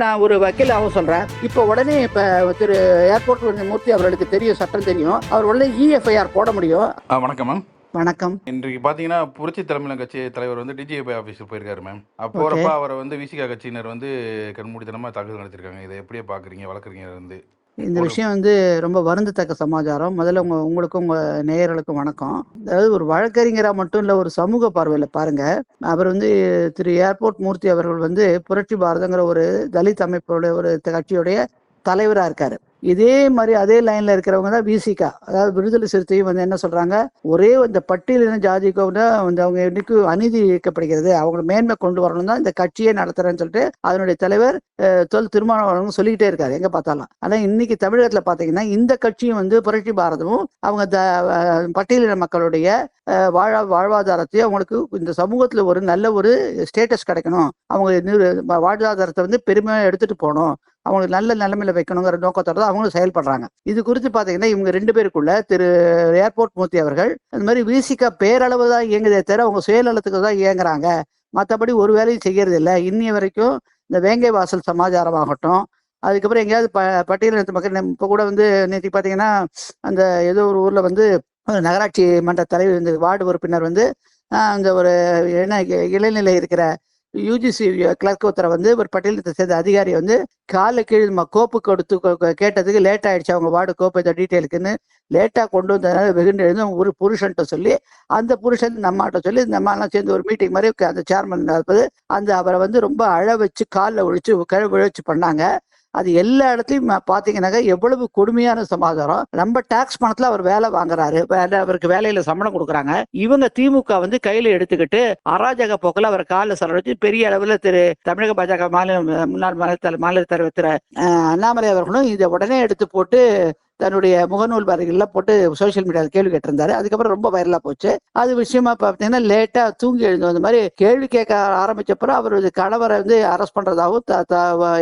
நான் ஒரு வக்கீலாகவும் சொல்றேன். இப்போ உடனே இப்ப திரு ஏர்போர்ட் மூர்த்தி அவர்களுக்கு தெரியும் சட்டம் தெரியும். அவர் உடனே E இஎஃப்ஐஆர் போட முடியும். வணக்கம் மேம். வணக்கம். இன்றைக்கு பார்த்தீங்கன்னா புரட்சி தலைமையில கட்சி தலைவர் வந்து டிஜிபி ஆஃபீஸுக்கு போயிருக்காரு மேம். போகிறப்ப அவரை வந்து விசிகா கட்சியினர் வந்து கண்மூடித்தனமாக தாக்குதல் நடத்திருக்காங்க இதை எப்படியே பார்க்குறீங்க வளர்க்குறீங்க வந்து இந்த விஷயம் வந்து ரொம்ப வருந்தத்தக்க சமாச்சாரம். முதல்ல உங்க உங்களுக்கும் உங்க நேயர்களுக்கும் வணக்கம். அதாவது ஒரு வழக்கறிஞரா மட்டும் இல்ல ஒரு சமூக பார்வையில பாருங்க. அவர் வந்து திரு ஏர்போர்ட் மூர்த்தி அவர்கள் வந்து புரட்சி பாரதங்கிற ஒரு தலித் அமைப்போட ஒரு கட்சியுடைய தலைவராக இருக்காரு. இதே மாதிரி அதே லைன்ல இருக்கிறவங்க தான் விசிகா அதாவது விடுதலை சிறுத்தையும் வந்து என்ன சொல்றாங்க? ஒரே இந்த பட்டியலின ஜாதிக்கு வந்து வந்து அவங்க இன்னைக்கு அநீதி இயக்கப்படுகிறது அவங்க மேன்மை கொண்டு வரணும் தான் இந்த கட்சியை நடத்துறேன்னு சொல்லிட்டு அதனுடைய தலைவர் தொல் திருமாவளவன் சொல்லிக்கிட்டே இருக்காரு. எங்க பார்த்தாலும். ஆனா இன்னைக்கு தமிழகத்துல பாத்தீங்கன்னா இந்த கட்சியும் வந்து புரட்சி பாரதமும் அவங்க த பட்டியலின மக்களுடைய அஹ், வாழா வாழ்வாதாரத்தையும் அவங்களுக்கு இந்த சமூகத்துல ஒரு நல்ல ஒரு ஸ்டேட்டஸ் கிடைக்கணும். அவங்க வாழ்வாதாரத்தை வந்து பெருமையாக எடுத்துட்டு போகணும். அவங்களுக்கு நல்ல நிலைமையில வைக்கணுங்கிற நோக்கத்தோட தான் அவங்களும் செயல்படுறாங்க. இது குறித்து பாத்தீங்கன்னா இவங்க ரெண்டு பேருக்குள்ள திரு ஏர்போர்ட் மூர்த்தி அவர்கள் அந்த மாதிரி விசிகா பேரளவு தான் இயங்குதே தவிர அவங்க சுயநலத்துக்கு தான் இயங்குறாங்க. மற்றபடி ஒரு வேலையும் செய்யறது இல்லை. இன்னி வரைக்கும் இந்த வேங்கை வாசல் சமாச்சாரமாகட்டும் அதுக்கப்புறம் எங்கேயாவது ப பட்டியலினத்து மக்கள் இப்போ கூட வந்து நேற்று பார்த்தீங்கன்னா அந்த ஏதோ ஒரு ஊரில் வந்து நகராட்சி மன்ற தலைவர் இந்த வார்டு உறுப்பினர் வந்து அந்த ஒரு என்ன இ- இளநிலை இருக்கிற யூஜிசி கிளர்க் uh, ஒருத்தரை வந்து ஒரு பட்டியலத்தை சேர்ந்த அதிகாரி வந்து காலை கீழ் கோப்பு கொடுத்து கேட்டதுக்கு லேட் ஆயிடுச்சு. அவங்க வார்டு கோப்பு இந்த டீட்டெயிலுக்குன்னு லேட்டாக கொண்டு வந்ததுனால வெகுண்டு எழுந்து ஒரு புருஷன்ட்ட சொல்லி அந்த புருஷன் நம்மகிட்ட சொல்லி இந்த அம்மாலாம் சேர்ந்து ஒரு மீட்டிங் மாதிரி அந்த சேர்மன் நடப்பது அந்த அவரை வந்து ரொம்ப அழ வச்சு காலில் ஒழிச்சு கிழ விழச்சு பண்ணாங்க. அது எல்லா இடத்துலையும் ம- எவ்வளவு கொடுமையான சமாதாரம் நம்ம டாக்ஸ் பணத்துல அவர் வேலை வாங்குறாரு. வேலை அவருக்கு வேலையில சம்பளம் கொடுக்குறாங்க. இவங்க திமுக வந்து கையில எடுத்துக்கிட்டு அராஜக போக்கில் அவர் காலில் செலவழிச்சு பெரிய அளவில் திரு தமிழக பாஜக மாநில முன்னாள் மாநில மாநில தலைவர் திரு அண்ணாமலை அவர்களும் இதை உடனே எடுத்து போட்டு தன்னுடைய முகநூல் வரைகள்லாம் போட்டு சோஷியல் மீடியாவில் கேள்வி கேட்டிருந்தாரு. அதுக்கப்புறம் ரொம்ப வைரலாக போச்சு. அது விஷயமா பார்த்தீங்கன்னா லேட்டாக தூங்கி எழுந்து வந்த மாதிரி கேள்வி கேட்க ஆரம்பிச்சப்பறம் அவர் கணவரை வந்து அரெஸ்ட் பண்ணுறதாகவும்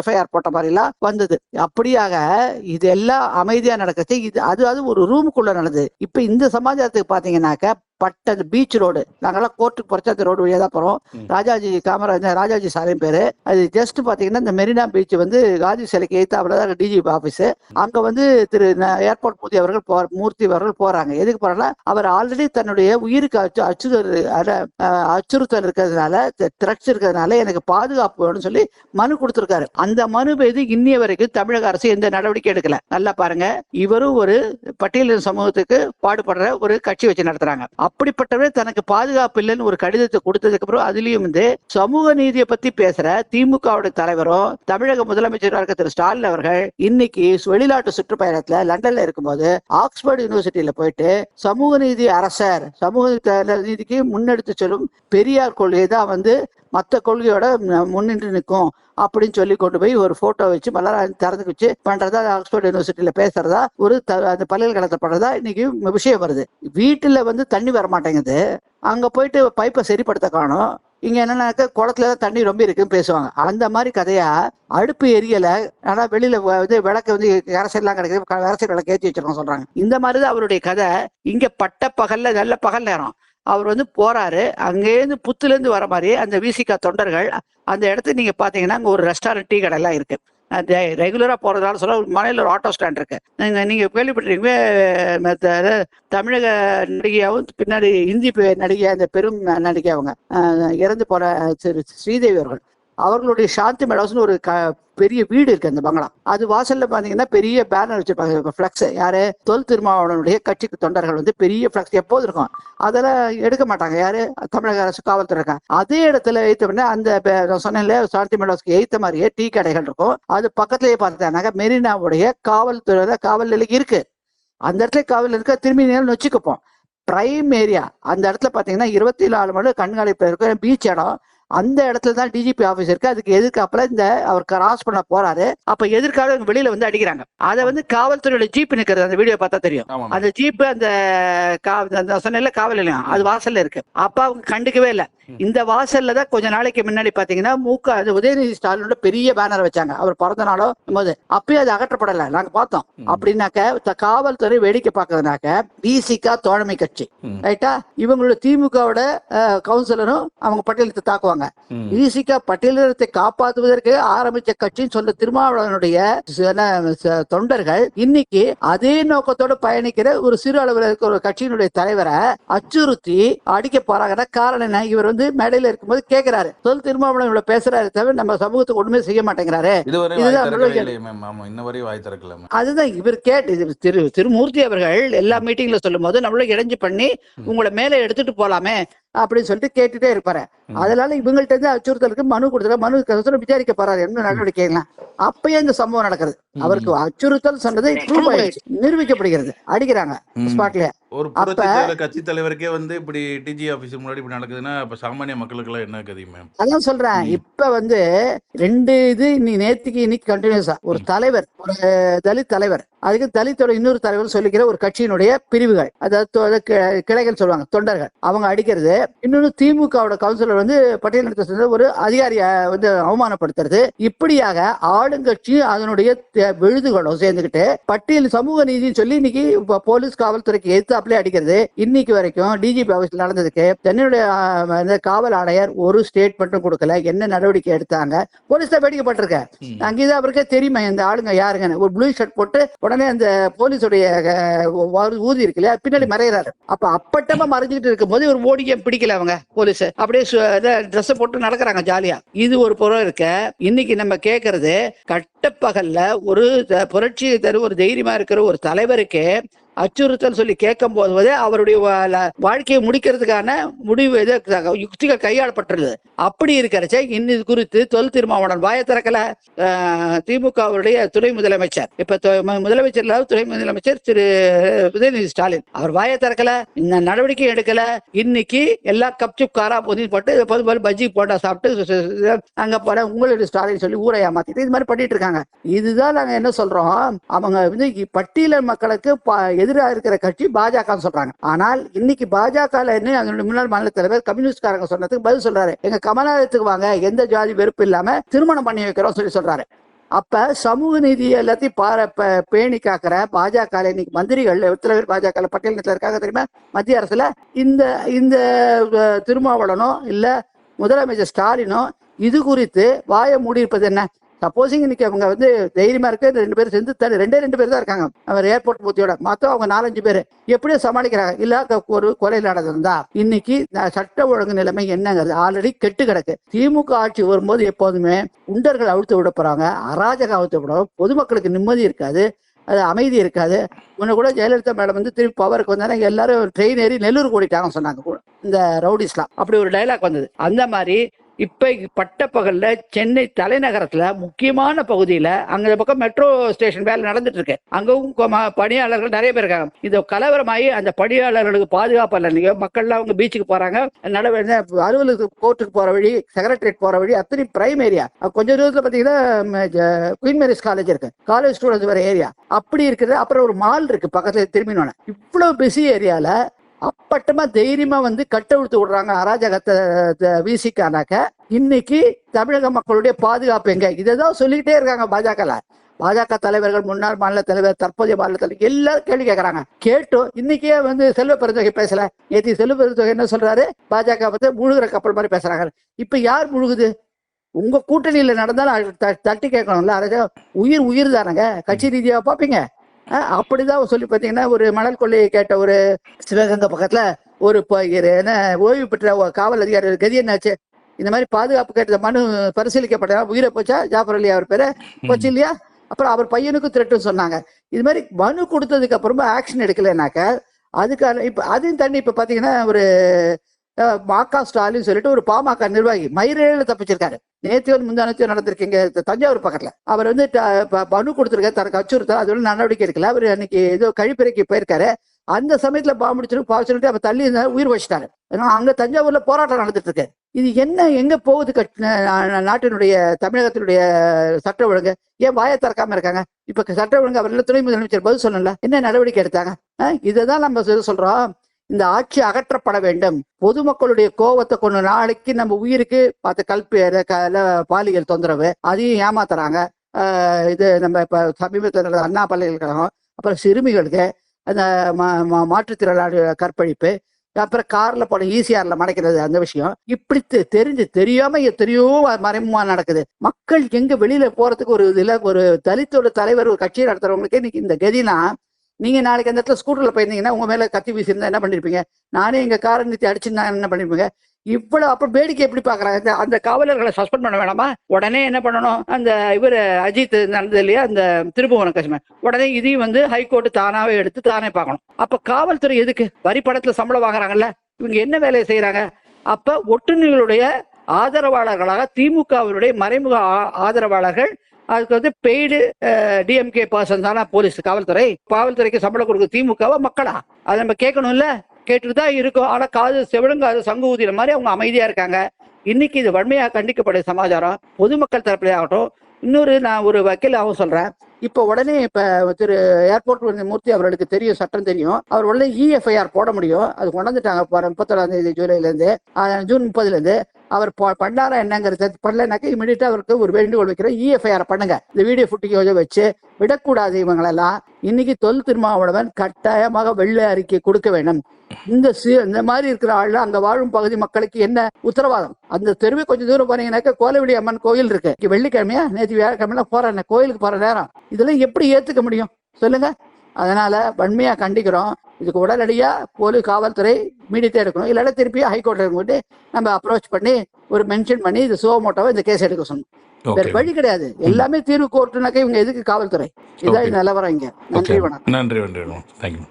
எஃப்ஐஆர் போட்ட மாதிரிலாம் வந்தது. அப்படியாக இது எல்லாம் அமைதியாக நடக்குது இது அது அது ஒரு ரூமுக்குள்ளே நடந்தது. இப்போ இந்த சமாச்சாரத்துக்கு பார்த்தீங்கன்னாக்க பட்ட பீச் ரோடு நாங்கெல்லாம் கோர்ட்டுக்கு அந்த ரோடு வழியா தான் போறோம். ம். ராஜாஜி காமராஜ் ராஜாஜி சாலையும் பேரு. அது ஜஸ்ட் பாத்தீங்கன்னா இந்த மெரினா பீச் வந்து காந்தி சிலைக்கு எய்த்தாப்புல தான் டிஜிபி ஆபீஸ் அங்க வந்து திரு ஏர்போர்ட் மூர்த்தி அவர்கள் போ மூர்த்தி அவர்கள் போறாங்க. எதுக்கு போறாங்க அவர் ஆல்ரெடி தன்னுடைய உயிருக்கு அச்சு அஹ் அச்சுறுத்தல் இருக்கிறதுனால த்ரெட்ஸ் இருக்கிறதுனால எனக்கு பாதுகாப்பு வேணும்னு சொல்லி மனு கொடுத்திருக்காரு. அந்த மனு மீது இன்னிய வரைக்கும் தமிழக அரசு எந்த நடவடிக்கை எடுக்கல. நல்லா பாருங்க. இவரும் ஒரு பட்டியலின சமூகத்துக்கு பாடுபடுற ஒரு கட்சி வச்சு நடத்துறாங்க. அப்படிப்பட்டவரே தனக்கு பாதுகாப்பு இல்லைன்னு ஒரு கடிதத்தை கொடுத்ததுக்கு அப்புறம் அதுலயும் வந்து சமூக நீதியை பத்தி பேசுற திமுகவுடைய தலைவரும் தமிழக முதலமைச்சராக இருக்க திரு ஸ்டாலின் அவர்கள் இன்னைக்கு வெளிநாட்டு சுற்றுப்பயணத்துல லண்டன்ல இருக்கும்போது ஆக்ஸ்போர்ட் யூனிவர்சிட்டியில போயிட்டு சமூக நீதி அரசர் சமூக நீதிக்கு முன்னெடுத்து செல்லும் பெரியார் கொள்கை தான் வந்து மற்ற கொள்கையோட முன்னின்று நிற்கும் அப்படின்னு சொல்லி கொண்டு போய் ஒரு போட்டோ வச்சு மலர திறந்து வச்சு பண்றதா ஆக்ஸ்போர்ட் யூனிவர்சிட்டியில பேசுறதா ஒரு த- அந்த பல்கலைக்கழகத்தை பண்றதா இன்னைக்கு விஷயம் வருது. வீட்டுல வந்து தண்ணி வர மாட்டேங்குது. அங்க போயிட்டு பைப்பை சரிப்படுத்த காணும். இங்க என்னன்னாக்க குளத்துல தான் தண்ணி ரொம்ப இருக்குன்னு பேசுவாங்க. அந்த மாதிரி கதையா அடுப்பு எரியல ஆனா வெளியில வந்து விளக்கு வந்து கரசெல்லாம் கிடைக்குது கரசல் விளக்கு ஏற்றி வச்சிருக்கோம் சொல்றாங்க. இந்த மாதிரி தான் அவருடைய கதை. இங்க பட்ட பகல்ல நல்ல பகல் நேரம். அவர் வந்து போறாரு. அங்கேருந்து புத்துலேருந்து வர மாதிரி அந்த விசிகா தொண்டர்கள் அந்த இடத்துல நீங்க பாத்தீங்கன்னா அங்கே ஒரு ரெஸ்டாரண்ட் டீ கடை எல்லாம் இருக்கு. அது ரெகுலராக போகிறதால சொல்ல ஒரு ஒரு ஆட்டோ ஸ்டாண்ட் இருக்கு. நீங்க நீங்க கேள்விப்பட்டிருக்கீங்க தமிழக நடிகையாகவும் பின்னாடி ஹிந்தி நடிகை அந்த பெரும் நடிகை அவங்க இறந்து போன திரு ஸ்ரீதேவி அவர்கள். அவர்களுடைய சாந்தி மெடாஸ்னு ஒரு க பெரிய வீடு இருக்கு அந்த பங்களா. அது வாசல்ல பாத்தீங்கன்னா பெரிய பேனர் வச்சிருப்பாங்க. ஃபிளக்ஸ் யாரு? தொல் திருமாவளவனுடைய கட்சிக்கு தொண்டர்கள் வந்து பெரிய ஃபிளக்ஸ் எப்போது இருக்கும். அதெல்லாம் எடுக்க மாட்டாங்க. யாரு? தமிழக அரசு காவல்துறை அதே இடத்துல எய்த்த உடனே அந்த பே- சொன்னேன்ல சாந்தி மெடாஸ்க்கு எய்த்த மாதிரியே டீ கடைகள் இருக்கும். அது பக்கத்துலயே பார்த்தாங்க மெரினாவுடைய காவல்துறை காவல் நிலையம் இருக்கு. அந்த இடத்துல காவல் இருக்க? திரும்பி நேரம் வச்சுக்கப்போம் பிரைம் ஏரியா அந்த இடத்துல பாத்தீங்கன்னா இருபத்தி நாலு மணி கண்காணிப்பு இருக்கு பீச் இடம். அந்த இடத்துல தான் டிஜிபி ஆபீஸ் இருக்கு. அதுக்கு எதிர்க்காப்புல இந்த அவர் கிராஸ் பண்ண போறாரு? அப்ப எதிர்க்காக இவங்க வெளியில வந்து அடிக்கிறாங்க. அதை வந்து காவல்துறையோட ஜீப் நிக்கிறது. அந்த வீடியோ பார்த்தா தெரியும். அந்த ஜீப் அந்த சொன்னேன்ல காவல் நிலையம். அது வாசல்ல இருக்கு. அப்ப அவங்க கண்டுக்கவே இல்லை. இந்த வாசல்ல தான் கொஞ்ச நாளைக்கு முன்னாடி பாத்தீங்கன்னா மூக்க அது உதயநிதி ஸ்டாலினோட பெரிய பேனர் வச்சாங்க. அவர் பிறந்த நாளோ போது அப்பயும் அது அகற்றப்படல. நாங்க பார்த்தோம். அப்படின்னாக்க காவல்துறை வேடிக்கை பார்க்கறதுனாக்க பிசிகா தோழமை கட்சி. ரைட்டா? இவங்களோட திமுகவோட கவுன்சிலரும் அவங்க பட்டியலத்தை தாக்குவாங்க. ம். விசிக பட்டியலினத்தை காப்பாற்றுவதற்கு ஆரம்பிச்ச கட்சின்னு சொல்ற திருமாவளவனுடைய தொண்டர்கள் இன்னைக்கு அதே நோக்கத்தோட பயணிக்கிற ஒரு சிறு அளவில் இருக்கிற ஒரு கட்சியினுடைய தலைவரை அச்சுறுத்தி அடிக்க போறாங்கன்னா காரணம் இவர் வந்து மேடையில இருக்கும்போது கேக்குறாரு. சொல் திருமாவளவன் இவ்வளவு பேசுறாரு தவிர நம்ம சமூகத்துக்கு ஒண்ணுமே செய்ய மாட்டேங்கிறாரு. இதுதான் அதுதான் இவர் கேட்டு திரு திருமூர்த்தி அவர்கள் எல்லா மீட்டிங்ல சொல்லும் போது நம்மளும் இடைஞ்சு பண்ணி. உங்களை மேலே எடுத்துட்டு போலாமே அப்படின்னு சொல்லிட்டு கேட்டுட்டே இருப்பாரு. அதனால இவங்கள்ட்ட இருந்து அச்சுறுத்தலுக்கு மனு கொடுத்துருக்க மனு விசாரிக்க போறாரு. என்ன நடவடிக்கைலாம் அப்பயே இந்த சம்பவம் நடக்குது. ம். அவருக்கு அச்சுறுத்தல் சொன்னது நிரூபிக்கப்படுகிறது. அடிக்கிறாங்க ம். ஸ்பாட்லயே ஒரு கட்சி தலைவருக்கே வந்து இப்படி டிஜி ஆபீஸ் முன்னாடி இப்படி நடக்குதுன்னா அப்ப சாமானிய மக்களுக்கு எல்லாம் என்ன கதி மேம் அதான் சொல்றேன். இப்ப வந்து ரெண்டு இது இன்னி நேத்துக்கு இன்னைக்கு கண்டினியூஸா ஒரு தலைவர் ஒரு தலித் தலைவர். அதுக்கு தலித்தோட இன்னொரு தலைவர் சொல்லிக்கிற ஒரு கட்சியினுடைய பிரிவுகள். அதாவது தொ- கி- கிளைகள் சொல்லுவாங்க தொண்டர்கள். அவங்க அடிக்கிறது இன்னொன்னு திமுகவோட கவுன்சிலர் வந்து பட்டியலினத்தை சேர்ந்த ஒரு அதிகாரிய வந்து அவமானப்படுத்துறது. இப்படியாக ஆளுங்கட்சி அதனுடைய விழுதுகளும் சேர்ந்துக்கிட்டு பட்டியல் சமூக நீதினு சொல்லி இன்னைக்கு போலீஸ் காவல்துறைக்கு எதிர்த்தாப்புல அடிக்கிறது. இன்னைக்கு வரைக்கும் டிஜிபி ஆபீஸ்ல நடந்ததுக்கு தென்னுடைய இந்த காவல் ஆணையர் ஒரு ஸ்டேட்மெண்ட்டும் கொடுக்கல. என்ன நடவடிக்கை எடுத்தாங்க? போலீஸ் தான் வேடிக்கைப்பட்டிருக்க ம். அங்கேதான் அவருக்கே தெரியுமா இந்த ஆளுங்க யாருங்கன்னு. ஒரு ப்ளூ ஷர்ட் போட்டு உடனே அந்த போலீஸுடைய ஊதி இருக்கு இல்லையா? பின்னாடி மறைகிறாரு அப்ப அப்பட்டமா மறைஞ்சிட்டு இருக்கும் போது ஒரு ஓடிக்க பிடிக்கல அவங்க போலீஸ் அப்படியே ட்ரெஸ் போட்டு நடக்கிறாங்க ஜாலியா இது ஒரு புறம் இருக்க. இன்னைக்கு நம்ம கேக்குறது கட்டப்பகல்ல ஒரு புரட்சி தரும் ஒரு தைரியமா இருக்கிற ஒரு தலைவருக்கு அச்சுறுத்தல் சொல்லி கேட்கும் போது அவருடைய வாழ்க்கையை முடிக்கிறதுக்கான முடிவு இது யுக்திகள் கையாளப்பட்டுள்ளது. அப்படி இருக்கிறச்ச இன்னது குறித்து தொல் திருமாவளவன் வாய திறக்கல. திமுகவுடைய துணை முதலமைச்சர். இப்ப தொ- முதலமைச்சர் துணை முதலமைச்சர் திரு உதயநிதி ஸ்டாலின். அவர் வாய திறக்கல இந்த நடவடிக்கை எடுக்கல. இன்னைக்கு எல்லா கப்சிப் காரா பொதி போட்டு பொது போல பஜ்ஜி போட்டா சாப்பிட்டு அங்க போற உங்களுடைய ஸ்டாலின் சொல்லி ஊரை ஏமாத்திட்டு இது மாதிரி பண்ணிட்டு இருக்காங்க. இதுதான் நாங்க என்ன சொல்றோம்? அவங்க வந்து பட்டியல மக்களுக்கு எதிராக இருக்கிற கட்சி பாஜக சொல்றாங்க. ஆனால் இன்னைக்கு பாஜக அதனுடைய முன்னாள் மாநில தலைவர் கம்யூனிஸ்ட்காரங்க சொன்னதுக்கு பதில் சொல்றாரு. எங்க கமலாலயத்துக்கு வாங்க எந்த ஜாதி வெறுப்பு இல்லாம திருமணம் பண்ணி வைக்கிறோம் சொல்லி சொல்றாரு. அப்ப சமூக நீதி எல்லாத்தையும் பார ப- பேணி காக்கிற பாஜக இன்னைக்கு மந்திரிகள் எத்தனை பேர் பாஜக பட்டியலினத்துல இருக்காங்க தெரியுமா? மத்திய அரசுல இந்த இந்த திருமாவளனோ இல்ல முதலமைச்சர் ஸ்டாலினோ இது குறித்து வாயை மூடி இருப்பது என்ன? சப்போஸிங் இன்னைக்கு அவங்க வந்து தைரியமா இருக்கு ரெண்டு பேரும் சேர்ந்து தனி- ரெண்டே ரெண்டு பேர் தான் இருக்காங்க. அவர் ஏர்போர்ட் பூத்தியோட மொத்தம் அவங்க நாலஞ்சு பேர். எப்படியும் சமாளிக்கிறாங்க. இல்ல ஒரு கொலை நடந்திருந்தா இன்னைக்கு சட்ட ஒழுங்கு நிலைமை என்னங்கிறது ஆல்ரெடி கெட்டு கிடக்கு. திமுக ஆட்சி வரும்போது எப்போதுமே குண்டர்கள் அழுத்து விட போறாங்க அராஜகம் அழுத்து விட பொதுமக்களுக்கு நிம்மதி இருக்காது அது அமைதி இருக்காது. முன்ன கூட ஜெயலலிதா மேடம் வந்து திருப்பி பவருக்கு வந்தாங்க. எல்லாரும் ட்ரெயின் ஏறி நெல்லூர் கூடிட்டாங்கன்னு சொன்னாங்க கூட. இந்த ரவுடிஸ்லாம் அப்படி ஒரு டைலாக் வந்தது. அந்த மாதிரி இப்போ பட்ட பகலில் சென்னை தலைநகரத்தில் முக்கியமான பகுதியில் அங்க பக்கம் மெட்ரோ ஸ்டேஷன் வேலை நடந்துட்டு இருக்கு. அங்கவும் பணியாளர்கள் நிறைய பேர் இருக்காங்க. இந்த கலவரமாகி அந்த பணியாளர்களுக்கு பாதுகாப்பு இல்லை. மக்கள்லாம் அவங்க பீச்சுக்கு போறாங்க. நடுவே அலுவலகத்துக்கு கோர்ட்டுக்கு போற வழி செக்ரட்டரியேட் போற வழி அத்தனை பிரைம் ஏரியா கொஞ்ச தூரத்தில் பார்த்தீங்கன்னா குயின் மேரிஸ் காலேஜ் இருக்கு. காலேஜ் ஸ்டூடெண்ட்ஸ் வர ஏரியா அப்படி இருக்குது. அப்புறம் ஒரு மால் இருக்கு பக்கத்தில் திரும்பினோட இவ்வளோ பிஸி ஏரியாவில் அப்பட்டமா தைரியமா வந்து கட்டவிழ்த்து விடுறாங்க அராஜகத்தை த- வீசிக்கானாக்க இன்னைக்கு தமிழக மக்களுடைய பாதுகாப்பு எங்க? இதைதான் சொல்லிக்கிட்டே இருக்காங்க பாஜகல. பாஜக தலைவர்கள் முன்னாள் மாநில தலைவர் தற்போதைய மாநில தலைவர் எல்லாரும் கேள்வி கேட்கறாங்க கேட்டும். இன்னைக்கே வந்து செல்வ பெருந்தொகை பேசல. நேற்று செல்வ பெருந்தொகை என்ன சொல்றாரு? பாஜக வந்து முழுகிற கப்பல் மாதிரி பேசுறாங்க. இப்ப யார் முழுகுது? உங்க கூட்டணியில நடந்தாலும் த- தட்டி கேட்கணும்ல. அரசு உயிர் உயிர் தானங்க. கட்சி ரீதியா பாப்பீங்க அப்படிதான் சொல்லி பாத்தீங்கன்னா ஒரு மணல் கொள்ளையை கேட்ட ஒரு சிவகங்கை பக்கத்துல ஒரு ஓய்வு பெற்ற காவல் அதிகாரி கதி என்னாச்சு? இந்த மாதிரி பாதுகாப்பு கேட்ட மனு பரிசீலிக்கப்பட்ட உயிரை போச்சா? ஜாஃபர் அலி அவர் பேரு. போச்சு இல்லையா? அப்புறம் அவர் பையனுக்கும் திரட்டுன்னு சொன்னாங்க. இது மாதிரி மனு கொடுத்ததுக்கு அப்புறமா ஆக்ஷன் எடுக்கலைனாக்க அதுக்கான இப்ப அதையும் தண்ணி இப்ப பாத்தீங்கன்னா ஒரு மாக்கா ஸ்டாலின் சொல்லிட்டு ஒரு பாமக நிர்வாகி மயிரேழு தப்பிச்சிருக்காரு. நேற்று முந்தானத்தையும் நடந்திருக்கீங்க தஞ்சாவூர் பக்கத்துல. அவர் வந்து ப- மனு கொடுத்திருக்காரு தனக்கு அச்சுறுத்தல் அதோட நடவடிக்கை எடுக்கல. அவர் அன்னைக்கு ஏதோ கழிப்பறைக்கு போயிருக்காரு. அந்த சமயத்துல பாம்பு அடிச்சிட்டு சொல்லிட்டு அவர் தள்ளி உயிர் வச்சிட்டாரு. ஏன்னா அங்க தஞ்சாவூர்ல போராட்டம் நடந்துட்டு இருக்கு இது என்ன எங்க போகுது கட்- நாட்டினுடைய தமிழகத்தினுடைய சட்ட ஒழுங்கு? ஏன் வாயை திறக்காம இருக்காங்க? இப்ப சட்ட ஒழுங்கு அவர்கள் துணை முதலமைச்சர் பதில் சொல்லல என்ன நடவடிக்கை எடுத்தாங்க? இதை தான் நம்ம சொல்றோம். இந்த ஆட்சி அகற்றப்பட வேண்டும். பொதுமக்களுடைய கோபத்தை கொண்டு நாளைக்கு நம்ம உயிருக்கு பார்த்து கல்பி பாலியல் தொந்தரவு அதையும் ஏமாத்துறாங்க. இது நம்ம இப்ப சமீபத்தில் அண்ணா பல்கலைக்கழகம் அப்புறம் சிறுமிகளுக்கு அந்த மா- மாற்றுத்திறனாளி கற்பழிப்பு அப்புறம் கார்ல போன ஈசிஆர்ல மறைக்கிறது அந்த விஷயம். இப்படி தெ- தெரிஞ்சு தெரியாம எத்தனையோ மறைமுகமா நடக்குது. மக்கள் எங்க வெளியில போறதுக்கு ஒரு இதுல ஒரு தலித்தோட தலைவர் ஒரு கட்சி நடத்துறவங்களுக்கே இன்னைக்கு இந்த கதினா நீங்க நாளைக்கு அந்த இடத்துல ஸ்கூட்டர்ல போயிருந்தீங்கன்னா உங்க மேல கத்தி வீசியிருந்தா என்ன பண்ணிருப்பீங்க? நானே எங்க காரை நிறுத்தி அடிச்சிருந்தா என்ன பண்ணிருப்பீங்க? இவ்வளவு அப்புறம் வேடிக்கை எப்படி பாக்குறாங்க அந்த காவலர்களை சஸ்பெண்ட் பண்ண வேணாமா? உடனே என்ன பண்ணணும்? அந்த இவர் அஜித் நடந்தது இல்லையா? அந்த திருபுவன கஷ்மன் உடனே இதையும் வந்து ஹைகோர்ட் தானாவே எடுத்து தானே பார்க்கணும். அப்ப காவல்துறை எதுக்கு? வரி படத்துல சம்பளம் வாங்குறாங்கல்ல? இவங்க என்ன வேலையை செய்யறாங்க? அப்ப ஒட்டுநர்களுடைய ஆதரவாளர்களாக திமுகவினுடைய மறைமுக ஆதரவாளர்கள் அதுக்கு வந்து பெய்டு டிஎம்கே பர்சன் தானே போலீஸ் காவல்துறை. காவல்துறைக்கு சம்பளம் கொடுக்குற திமுகவா மக்களா? அதை நம்ம கேட்கணும்ல? கேட்டுட்டு தான் இருக்கும். ஆனால் காது செவிடுங்காது சங்கு ஊதின மாதிரி அவங்க அமைதியாக இருக்காங்க. இன்னைக்கு இது வன்மையாக கண்டிக்கப்பட்ட சமாச்சாரம். பொதுமக்கள் தரப்பிலே ஆகட்டும். இன்னொரு நான் ஒரு வக்கீலாகவும் சொல்கிறேன் இப்போ உடனே இப்போ திரு ஏர்போர்ட் மூர்த்தி அவர்களுக்கு தெரியும் சட்டம் தெரியும். அவர் உடனே இஎஃப்ஐஆர் போட முடியும். அது கொண்டாந்துட்டாங்க பாரு முப்பத்தொன்னாம் தேதி ஜூன் முப்பதுலேருந்து அவர் ப- பண்ணாரா என்னங்கிறது பண்ணலனாக்கா இமீடியட்டா அவருக்கு ஒரு வேண்டுகோள் வைக்கிறேன் இஎஃப்ஐஆர் பண்ணுங்க. இந்த வீடியோ ஃபுட்டேஜ் வச்சு விடக்கூடாது இவங்களெல்லாம். இன்னைக்கு தொல் திருமாவளவன் கட்டாயமாக வெள்ளை அறிக்கை கொடுக்க வேண்டும். இந்த இந்த மாதிரி இருக்கிற ஆள் அங்க வாழும் பகுதி மக்களுக்கு என்ன உத்தரவாதம்? அந்த தெருவே கொஞ்சம் தூரம் போனீங்கன்னாக்க கோலவிடி அம்மன் கோயில் இருக்கு. வெள்ளிக்கிழமையா? நேற்று வியாழக்கிழமையில போறேன் கோயிலுக்கு போற நேரம். இதெல்லாம் எப்படி ஏத்துக்க முடியும்? சொல்லுங்க. அதனால வன்மையா கண்டிக்கிறோம். இதுக்கு உடனடியா போலீஸ் காவல்துறை மீடியத்தை எடுக்கணும். இல்லாட்ட திருப்பி ஹைகோர்ட்ல போட்டு நம்ம அப்ரோச் பண்ணி ஒரு மென்ஷன் பண்ணி இந்த சுவமோட்டோவை இந்த கேஸ் எடுக்க சொன்னோம் வேற வழி கிடையாது. எல்லாமே தீர்வு கோர்ட்டுனாக்க இவங்க எதுக்கு காவல்துறை. இதான் நிலவரம் இங்க. நன்றி வணக்கம். நன்றி நன்றி தேங்க்யூ